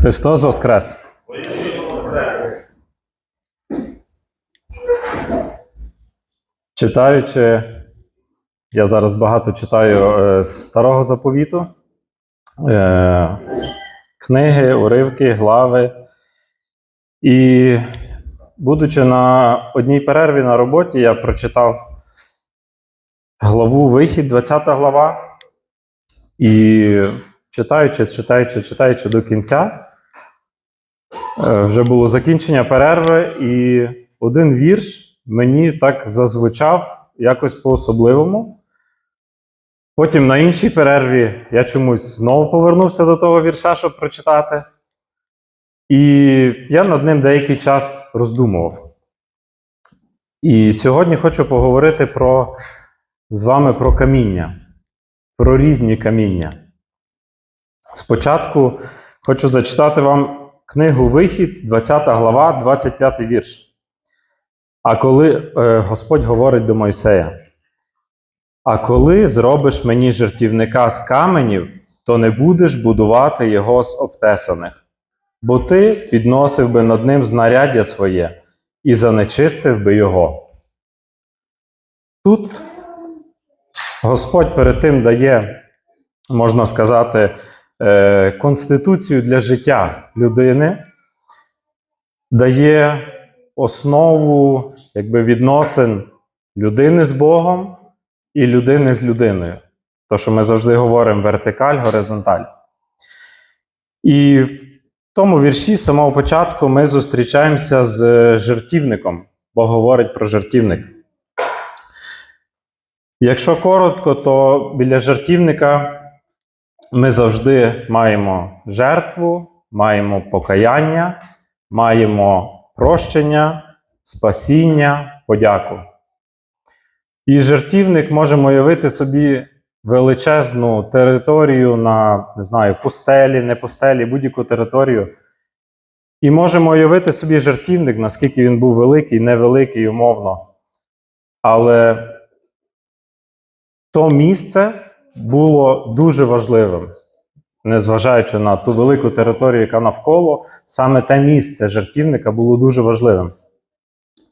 Христос Воскрес! Читаючи, я зараз багато читаю е, старого заповіту, е, книги, уривки, глави. І, будучи на одній перерві на роботі, я прочитав главу Вихід, 20 глава. І читаючи, читаючи, читаючи до кінця, вже було закінчення перерви, і один вірш мені так зазвучав якось по-особливому. Потім на іншій перерві я чомусь знову повернувся до того вірша, щоб прочитати. І я над ним деякий час роздумував. І сьогодні хочу поговорити про, з вами про каміння, про різні каміння. Спочатку хочу зачитати вам книгу Вихід, 20 глава, 25 вірш. А коли е, Господь говорить до Мойсея: А коли зробиш мені жертівника з каменів, то не будеш будувати його з обтесаних, бо ти підносив би над ним знаряддя своє і занечистив би його. Тут Господь перед тим дає, можна сказати, е, конституцію для життя людини, дає основу якби, відносин людини з Богом і людини з людиною. То, що ми завжди говоримо вертикаль, горизонталь. І в тому вірші з самого початку ми зустрічаємося з жертівником, бо говорить про жертівник. Якщо коротко, то біля жертівника ми завжди маємо жертву, маємо покаяння, маємо прощення, спасіння, подяку. І жертівник можемо уявити собі величезну територію на, не знаю, пустелі, не пустелі, будь-яку територію. І можемо уявити собі жертівник, наскільки він був великий, невеликий, умовно. Але то місце було дуже важливим, незважаючи на ту велику територію, яка навколо, саме те місце жертівника було дуже важливим.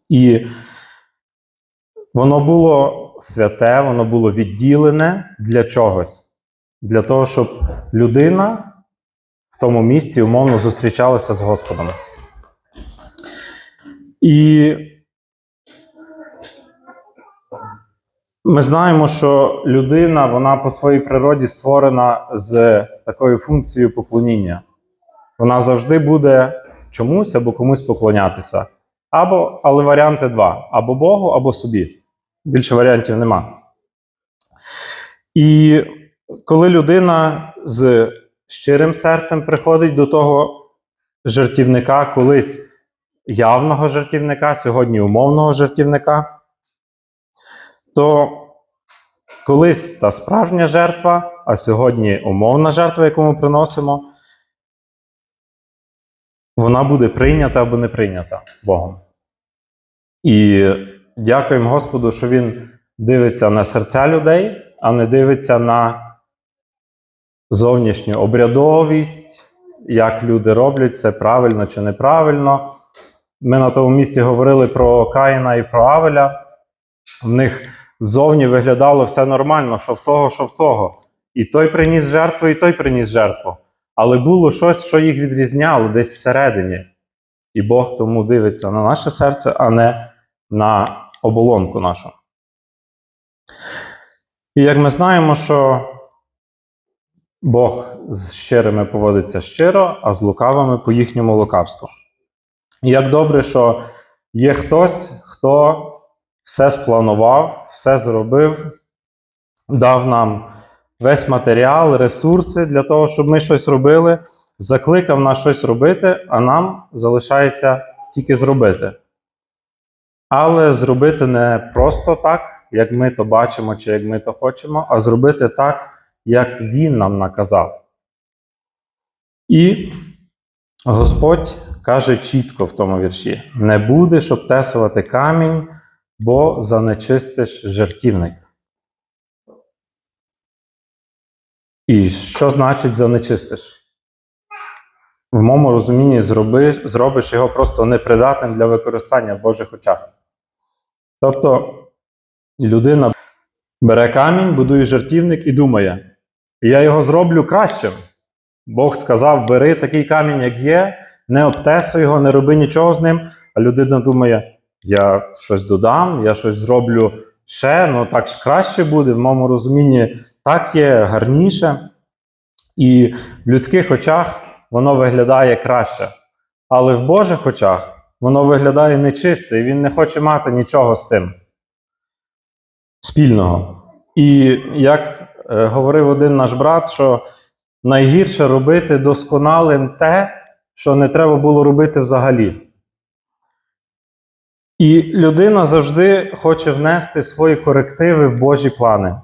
І воно було святе, воно було відділене для чогось. Для того, щоб людина в тому місці умовно зустрічалася з Господом. І ми знаємо, що людина, вона по своїй природі створена з такою функцією поклоніння. Вона завжди буде чомусь або комусь поклонятися. Або, але варіанти два: або Богу, або собі. Більше варіантів нема. І коли людина з щирим серцем приходить до того жертівника, колись явного жертівника, сьогодні умовного жертівника, то колись та справжня жертва, а сьогодні умовна жертва, яку ми приносимо, вона буде прийнята або не прийнята Богом. І дякуємо Господу, що Він дивиться на серця людей, а не дивиться на зовнішню обрядовість, як люди роблять це правильно чи неправильно. Ми на тому місці говорили про Каїна і про Авеля. В них ззовні виглядало все нормально, що в того, що в того. І той приніс жертву, і той приніс жертву. Але було щось, що їх відрізняло десь всередині. І Бог тому дивиться на наше серце, а не на оболонку нашу. І як ми знаємо, що Бог з щирими поводиться щиро, а з лукавими по їхньому лукавству. І як добре, що є хтось, хто все спланував, все зробив, дав нам весь матеріал, ресурси для того, щоб ми щось робили, закликав нас щось робити, а нам залишається тільки зробити. Але зробити не просто так, як ми то бачимо чи як ми то хочемо, а зробити так, як Він нам наказав. І Господь каже чітко в тому вірші: не будеш обтесувати камінь, бо занечистиш жертівник. І що значить занечистиш? в моєму розумінні зроби, зробиш його просто непридатним для використання в Божих очах. Тобто людина бере камінь, будує жертівник і думає: я його зроблю кращим. Бог сказав: бери такий камінь, як є, не обтесуй його, не роби нічого з ним. А людина думає: я щось додам, я щось зроблю ще, ну так ж краще буде. В моєму розумінні так є гарніше. І в людських очах воно виглядає краще. Але в Божих очах воно виглядає нечисте, і він не хоче мати нічого з тим спільного. І як е, говорив один наш брат, що найгірше робити досконалим те, що не треба було робити взагалі. І людина завжди хоче внести свої корективи в Божі плани.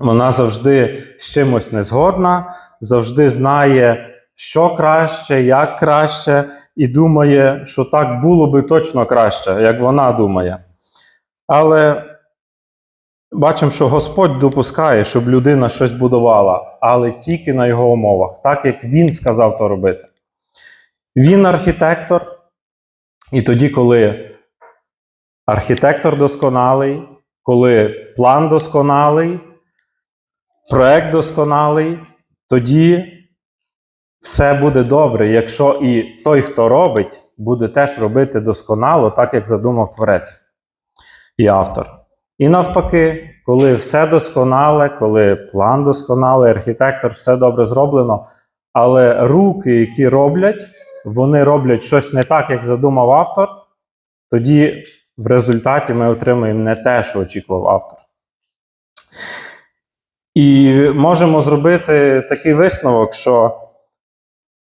Вона завжди з чимось не згодна, завжди знає, що краще, як краще, і думає, що так було би точно краще, як вона думає. Але бачимо, що Господь допускає, щоб людина щось будувала, але тільки на його умовах, так як він сказав то робити. Він архітектор, і тоді, коли архітектор досконалий, коли план досконалий, проект досконалий, тоді все буде добре, якщо і той, хто робить, буде теж робити досконало, так як задумав творець і автор. І навпаки, коли все досконале, коли план досконалий, архітектор, все добре зроблено, але руки, які роблять, вони роблять щось не так, як задумав автор, тоді в результаті ми отримуємо не те, що очікував автор. І можемо зробити такий висновок, що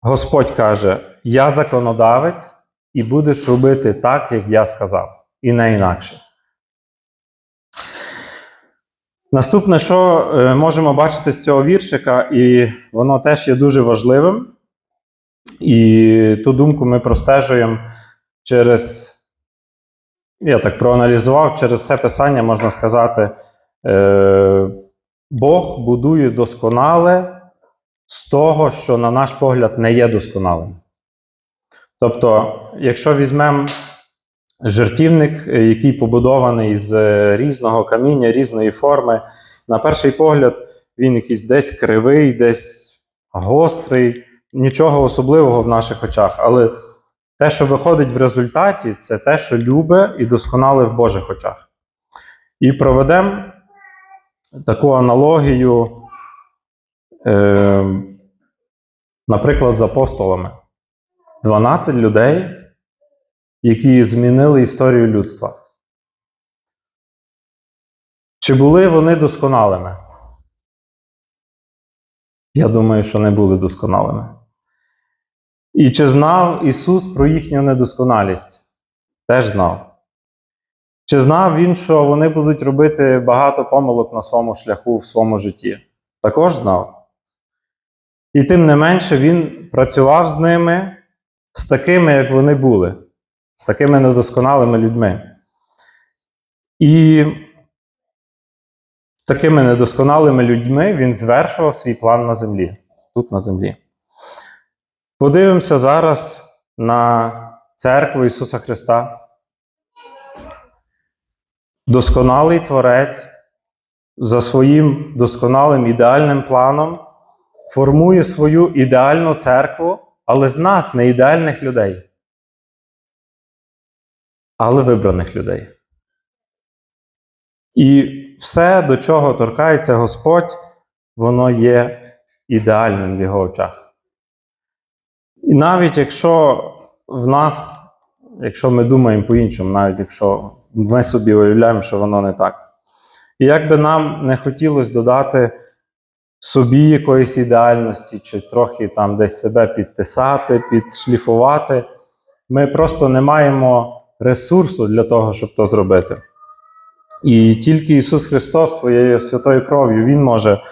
Господь каже: Я законодавець, і будеш робити так, як я сказав, і не інакше. Наступне, що е, можемо бачити з цього віршика, і воно теж є дуже важливим. І ту думку ми простежуємо через, я так проаналізував, через все писання можна сказати, е, Бог будує досконале з того, що, на наш погляд, не є досконалим. Тобто, якщо візьмемо жертівник, е, який побудований з е, різного каміння, різної форми, на перший погляд, він якийсь десь кривий, десь гострий, нічого особливого в наших очах. Але те, що виходить в результаті, це те, що любе і досконале в Божих очах. І проведемо таку аналогію, е, наприклад, з апостолами. 12 людей, які змінили історію людства. Чи були вони досконалими? Я думаю, що не були досконалими. І чи знав Ісус про їхню недосконалість? Теж знав. Чи знав Він, що вони будуть робити багато помилок на своєму шляху в своєму житті? Також знав. І тим не менше, Він працював з ними, з такими, як вони були, з такими недосконалими людьми. І такими недосконалими людьми Він звершував свій план на землі, тут на землі. Подивимося зараз на церкву Ісуса Христа. Досконалий Творець за своїм досконалим ідеальним планом формує свою ідеальну церкву, але з нас не ідеальних людей, але вибраних людей. І все, до чого торкається Господь, воно є ідеальним в його очах. І навіть якщо в нас, якщо ми думаємо по-іншому, навіть якщо ми собі уявляємо, що воно не так. І як би нам не хотілося додати собі якоїсь ідеальності, чи трохи там десь себе підтисати, підшліфувати, ми просто не маємо ресурсу для того, щоб то зробити. І тільки Ісус Христос своєю святою кров'ю Він може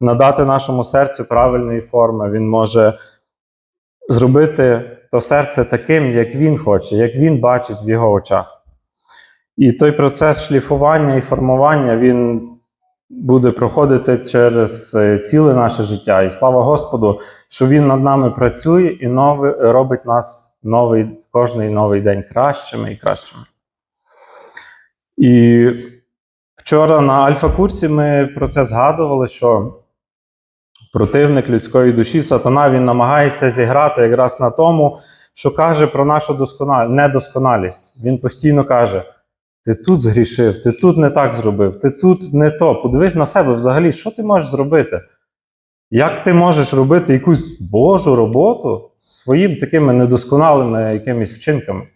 надати нашому серцю правильної форми, Він може зробити то серце таким, як Він хоче, як Він бачить в його очах. І той процес шліфування і формування, він буде проходити через е, ціле наше життя. І слава Господу, що Він над нами працює і новий, робить нас новий, кожний новий день кращими і кращими. І вчора на альфа-курсі ми про це згадували, що противник людської душі, сатана, він намагається зіграти якраз на тому, що каже про нашу досконал... недосконалість. Він постійно каже: ти тут згрішив, ти тут не так зробив, ти тут не то. Подивись на себе взагалі, що ти можеш зробити? Як ти можеш робити якусь Божу роботу своїм такими недосконалими якимись вчинками?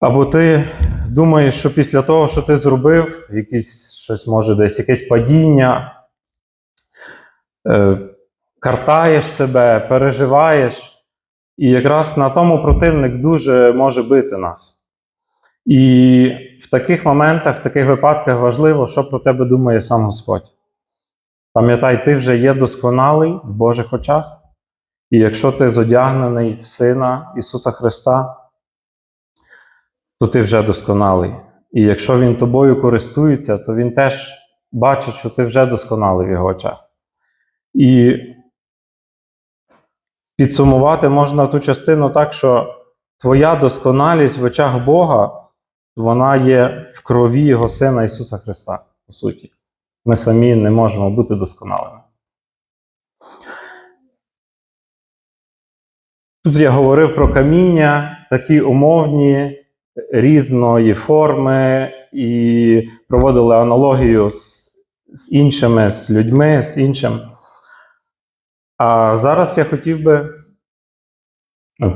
Або ти думаєш, що після того, що ти зробив, якісь щось може десь якесь падіння, е, картаєш себе, переживаєш, і якраз на тому противник дуже може бити нас. І в таких моментах, в таких випадках важливо, що про тебе думає сам Господь. Пам'ятай, ти вже є досконалий в Божих очах, і якщо ти зодягнений в Сина Ісуса Христа, то ти вже досконалий. І якщо Він тобою користується, то Він теж бачить, що ти вже досконалий в його очах. І підсумувати можна ту частину так, що твоя досконалість в очах Бога, вона є в крові Його Сина Ісуса Христа, по суті. Ми самі не можемо бути досконалими. Тут я говорив про каміння, такі умовні, різної форми, і проводили аналогію з, з іншими, з людьми, з іншим. А зараз я хотів би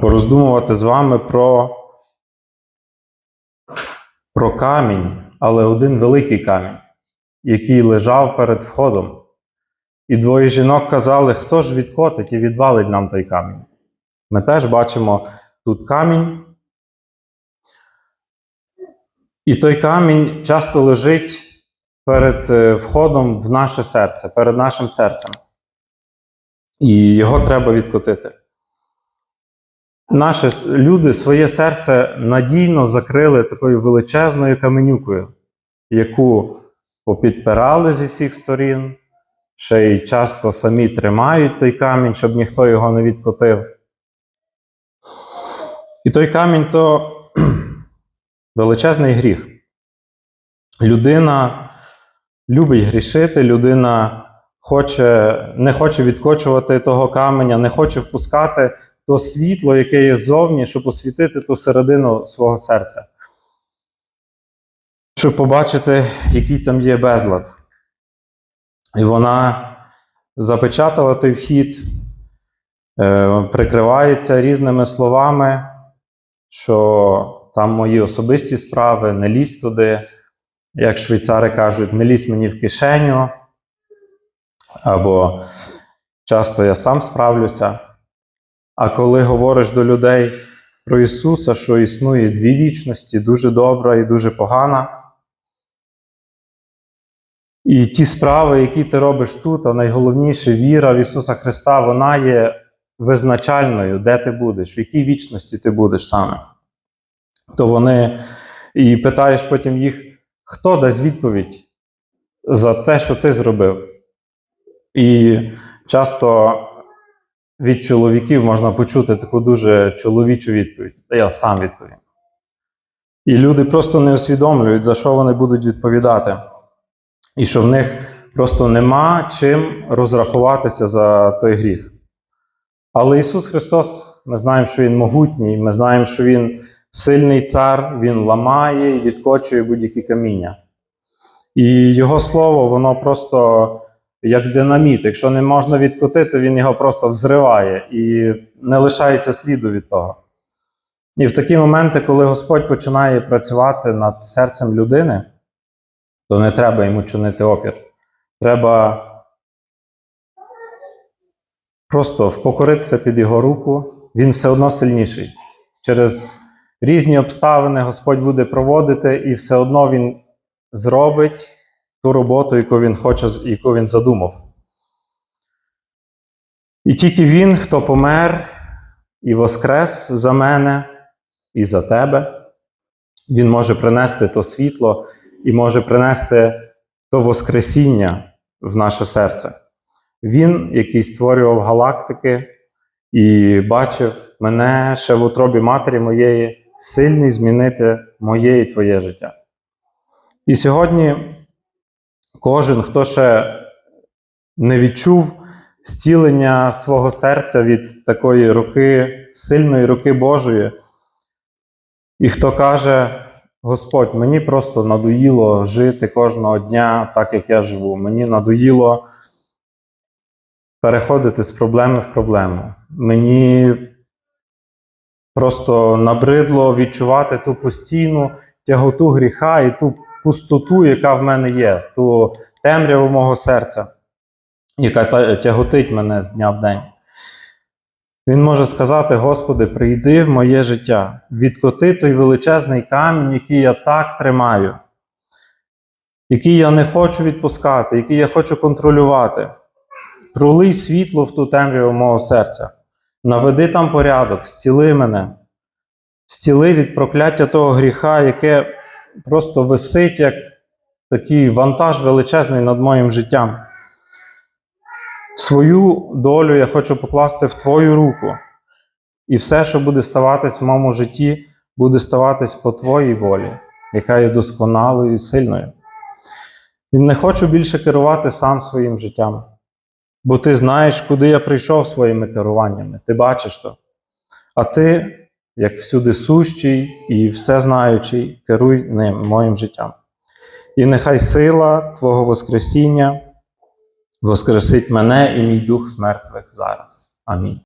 пороздумувати з вами про, про камінь, але один великий камінь, який лежав перед входом. І двоє жінок казали, хто ж відкотить і відвалить нам той камінь. Ми теж бачимо тут камінь. І той камінь часто лежить перед е, входом в наше серце, перед нашим серцем. І його треба відкотити. Наші люди своє серце надійно закрили такою величезною каменюкою, яку попідпирали зі всіх сторін, ще й часто самі тримають той камінь, щоб ніхто його не відкотив. І той камінь то величезний гріх. Людина любить грішити, людина хоче, не хоче відкочувати того каменя, не хоче впускати то світло, яке є ззовні, щоб освітити ту середину свого серця. Щоб побачити, який там є безлад. І вона запечатала той вхід, е, прикривається різними словами, що там мої особисті справи, не лізь туди. Як швейцари кажуть, не лізь мені в кишеню, або часто я сам справлюся. А коли говориш до людей про Ісуса, що існує дві вічності, дуже добра і дуже погана. І ті справи, які ти робиш тут, а найголовніше віра в Ісуса Христа, вона є визначальною, де ти будеш, в якій вічності ти будеш саме. То вони і питаєш потім їх, хто дасть відповідь за те, що ти зробив. І часто від чоловіків можна почути таку дуже чоловічу відповідь. Та я сам відповім. І люди просто не усвідомлюють, за що вони будуть відповідати. І що в них просто нема чим розрахуватися за той гріх. Але Ісус Христос, ми знаємо, що Він могутній, ми знаємо, що Він сильний цар, Він ламає і відкочує будь-які каміння. І Його слово, воно просто як динаміт. Якщо не можна відкотити, він його просто взриває і не лишається сліду від того. І в такі моменти, коли Господь починає працювати над серцем людини, то не треба йому чинити опір. Треба просто впокоритися під його руку, він все одно сильніший. Через різні обставини Господь буде проводити, і все одно Він зробить ту роботу, яку він хоче, яку він задумав. І тільки він, хто помер і воскрес за мене і за тебе, він може принести то світло і може принести то Воскресіння в наше серце. Він, який створював галактики і бачив мене ще в утробі матері моєї, сильний змінити моє і твоє життя. І сьогодні кожен, хто ще не відчув зцілення свого серця від такої руки, сильної руки Божої, і хто каже, Господь, мені просто надоїло жити кожного дня так, як я живу. Мені надоїло переходити з проблеми в проблему. Мені просто набридло відчувати ту постійну тяготу гріха і ту пустоту, яка в мене є, ту темряву мого серця, яка тяготить мене з дня в день. Він може сказати: Господи, прийди в моє життя, відкоти той величезний камінь, який я так тримаю, який я не хочу відпускати, який я хочу контролювати. Пролий світло в ту темряву мого серця, наведи там порядок, зціли мене, зціли від прокляття того гріха, яке просто висить як такий вантаж величезний над моїм життям. Свою долю я хочу покласти в Твою руку. І все, що буде ставатись в моєму житті, буде ставатись по Твоїй волі, яка є досконалою і сильною. І не хочу більше керувати сам своїм життям. Бо ти знаєш, куди я прийшов своїми керуваннями, ти бачиш то. А ти, як всюди сущий і всезнаючий, керуй ним, моїм життям. І нехай сила Твого Воскресіння воскресить мене і мій дух з мертвих зараз. Амінь.